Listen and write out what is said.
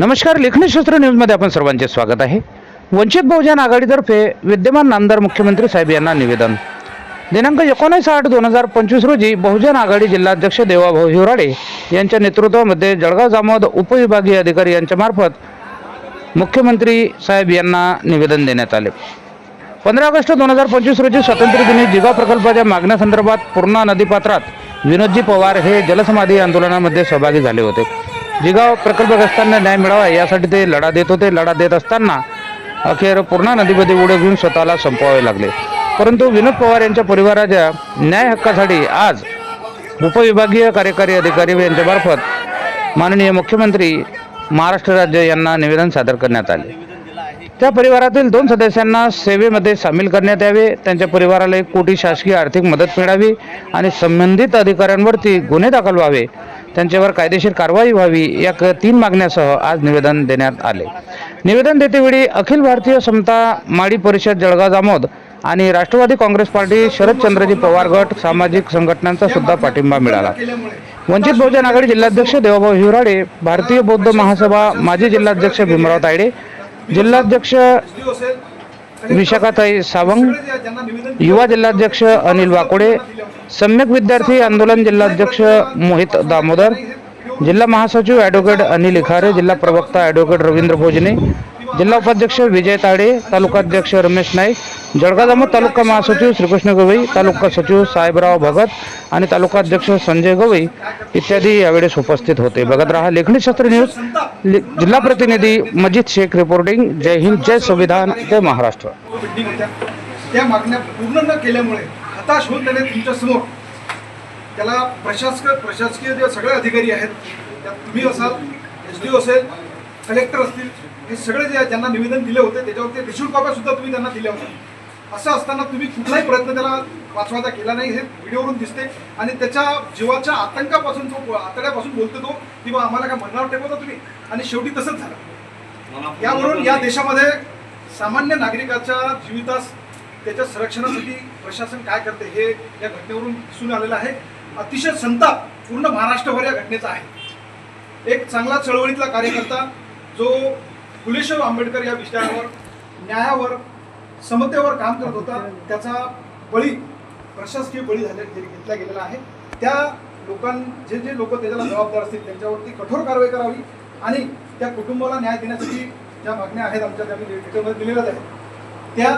नमस्कार लेखनीशास्त्र न्यूजमध्ये आपण सर्वांचे स्वागत आहे. वंचित बहुजन आघाडीतर्फे विद्यमान नामदार मुख्यमंत्री साहेब यांना निवेदन. दिनांक एकोणीस आठ दोन हजार पंचवीस रोजी बहुजन आघाडी जिल्हाध्यक्ष देवाभाऊ हिवराडे यांच्या नेतृत्वामध्ये जळगाव जामोद उपविभागीय अधिकारी यांच्यामार्फत मुख्यमंत्री साहेब यांना निवेदन देण्यात आले. पंधरा ऑगस्ट दोन हजार पंचवीस रोजी स्वातंत्र्य दिनी जिगा प्रकल्पाच्या मागण्यासंदर्भात पूर्णा नदीपात्रात विनोदजी पवार हे जलसमाधी आंदोलनामध्ये सहभागी झाले होते. जिगाव प्रकल्पग्रस्तांना न्याय मिळावा यासाठी ते लढा देत होते. लढा देत असताना अखेर पूर्णा नदीमध्ये उड्या घेऊन स्वतःला संपवावे लागले. परंतु विनोद पवार यांच्या परिवाराच्या न्याय हक्कासाठी आज उपविभागीय कार्यकारी अधिकारी यांच्यामार्फत माननीय मुख्यमंत्री महाराष्ट्र राज्य यांना निवेदन सादर करण्यात आले. त्या परिवारातील दोन सदस्यांना सेवेमध्ये सामील करण्यात यावे. त्यांच्या परिवाराला एक कोटी शासकीय आर्थिक मदत मिळावी आणि संबंधित अधिकाऱ्यांवरती गुन्हे दाखल व्हावे. त्यांच्यावर कायदेशीर कारवाई व्हावी या क- तीन मागण्यासह आज निवेदन देण्यात आले. निवेदन देतेवेळी अखिल भारतीय समता माडी परिषद जळगाव जामोद आणि राष्ट्रवादी काँग्रेस पार्टी शरदचंद्रजी पवार गट सामाजिक संघटनांचा सुद्धा पाठिंबा मिळाला. वंचित बहुजन आघाडी जिल्हाध्यक्ष देवाभाऊ हिवराडे भारतीय बौद्ध महासभा माजी जिल्हाध्यक्ष भीमराव तायडे जिल्हाध्यक्ष विशाखाताई सावंग युवा जिल्हाध्यक्ष अनिल वाकोडे सम्यक विद्यार्थी आंदोलन जिल्हाध्यक्ष मोहित दामोदर जिल्हा महासचिव ॲडव्होकेट अनिल इखारे जिल्हा प्रवक्ता ॲडव्होकेट रवींद्र भोजने जिल्हा उपाध्यक्ष विजय ताडे तालुकाध्यक्ष रमेश नाईक जळगाव तालुका महासचिव श्रीकृष्ण गवई तालुका सचिव साहेबराव भगत आणि तालुकाध्यक्ष संजय गवई इत्यादी यावेळेस उपस्थित होते. बघत राहा लेखणी शास्त्र न्यूज. लि- जिल्हा प्रतिनिधी मजिद शेख रिपोर्टिंग. जय हिंद जय संविधान जय महाराष्ट्र. त्या मागण्या पूर्ण न केल्यामुळे हताश होऊन त्याने तुमच्यासमोर. त्याला प्रशासक प्रशासकीय जे सगळे अधिकारी आहेत त्यात तुम्ही असाल एस डी ओ असेल कलेक्टर असतील हे सगळे जे ज्यांना निवेदन दिले होते त्याच्यावरती निशुल्क कॉप्या सुद्धा तुम्ही त्यांना दिल्या होत्या असं असताना तुम्ही कुठलाही प्रयत्न त्याला वाचवायचा केला नाही हे व्हिडिओवरून दिसते. आणि त्याच्या जीवाच्या आतंकापासून जो आतड्यापासून बोलतो तो किंवा आम्हाला काय म्हणणार टेकवता तुम्ही? आणि शेवटी तसंच झालं. यावरून या देशामध्ये सामान्य नागरिकाच्या जीवितास त्याच्या संरक्षणासाठी प्रशासन काय करते हे या घटनेवरून दिसून आलेलं आहे अतिशय संताप पूर्ण महाराष्ट्रभर या घटनेचा आहे एक चांगला चळवळीतला कार्यकर्ता जो फुलेशाह आंबेडकर या विषयावर न्यायावर समतेवर काम करत होता त्याचा बळी प्रशासकीय बळी झाले घेतला गेलेला आहे त्या लोकां जे जे लोक त्याच्याला जबाबदार असतील त्यांच्यावरती कठोर कारवाई करावी आणि त्या कुटुंबाला न्याय देण्यासाठी ज्या मागण्या आहेत आमच्या त्या मी डिटेलमध्ये दिलेल्याच आहेत त्या